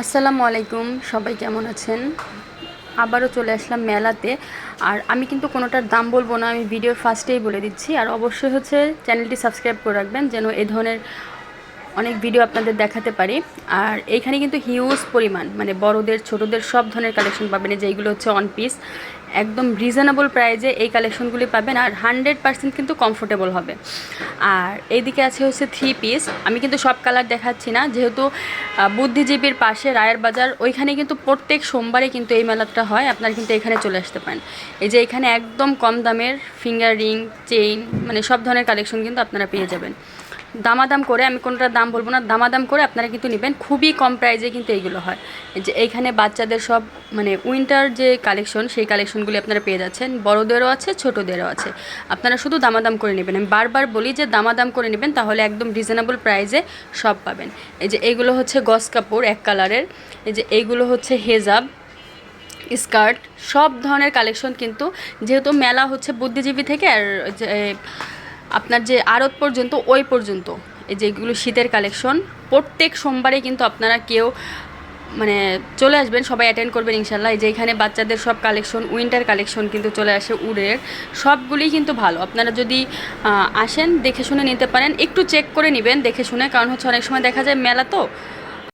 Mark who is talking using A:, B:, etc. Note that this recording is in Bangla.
A: আসসালামু আলাইকুম, সবাই কেমন আছেন? আবারও চলে আসলাম মেলাতে। আর আমি কিন্তু কোনোটার দাম বলব না, আমি ভিডিওর ফার্স্টেই বলে দিচ্ছি। আর অবশ্যই হচ্ছে চ্যানেলটি সাবস্ক্রাইব করে রাখবেন, যেন এ ধরনের অনেক ভিডিও আপনাদের দেখাতে পারি। আর এইখানে কিন্তু হিউজ পরিমাণ মানে বড়দের, ছোটদের সব ধরনের কালেকশন পাবেন। যেইগুলো হচ্ছে অন পিস একদম রিজনেবল প্রাইজে এই কালেকশনগুলি পাবেন আর হান্ড্রেড পার্সেন্ট কিন্তু কমফোর্টেবল হবে। আর এইদিকে আছে হচ্ছে থ্রি পিস আমি কিন্তু সব কালার দেখাচ্ছি না, যেহেতু বুদ্ধিজীবীর পাশে রায়ের বাজার, ওইখানে কিন্তু প্রত্যেক সোমবারে কিন্তু এই মেলাটা হয়, আপনারা কিন্তু এখানে চলে আসতে পারেন। এই যে এখানে একদম কম দামের ফিঙ্গার রিং চেইন মানে সব ধরনের কালেকশন কিন্তু আপনারা পেয়ে যাবেন। দামাদাম করে, আমি কোনটার দাম বলব না, দামাদাম করে আপনারা কিন্তু নেবেন। খুবই কম প্রাইজে কিন্তু এইগুলো হয়। যে এইখানে বাচ্চাদের সব মানে উইন্টার যে কালেকশন সেই কালেকশনগুলি আপনারা পেয়ে যাচ্ছেন। বড়োদেরও আছে, ছোটোদেরও আছে। আপনারা শুধু দামাদাম করে নেবেন। আমি বারবার বলি যে দামাদাম করে নেবেন, তাহলে একদম রিজনেবল প্রাইজে সব পাবেন। এই যে এইগুলো হচ্ছে গস কাপড়, এক কালারের। এই যে এইগুলো হচ্ছে হেজাব, স্কার্ট, সব ধরনের কালেকশন কিন্তু, যেহেতু মেলা হচ্ছে বুদ্ধিজীবী থেকে, আর আপনার যে আড়ত পর্যন্ত, ওই পর্যন্ত। এই যেগুলো শীতের কালেকশন প্রত্যেক সোমবারে কিন্তু আপনারা কেউ মানে চলে আসবেন, সবাই অ্যাটেন্ড করবেন ইনশাল্লাহ। যে এখানে বাচ্চাদের সব কালেকশন উইন্টার কালেকশন কিন্তু চলে আসে উড়ের। সবগুলি কিন্তু ভালো। আপনারা যদি আসেন, দেখে শুনে নিতে পারেন, একটু চেক করে নেবেন, দেখে শুনে। কারণ হচ্ছে অনেক সময় দেখা যায় মেলা তো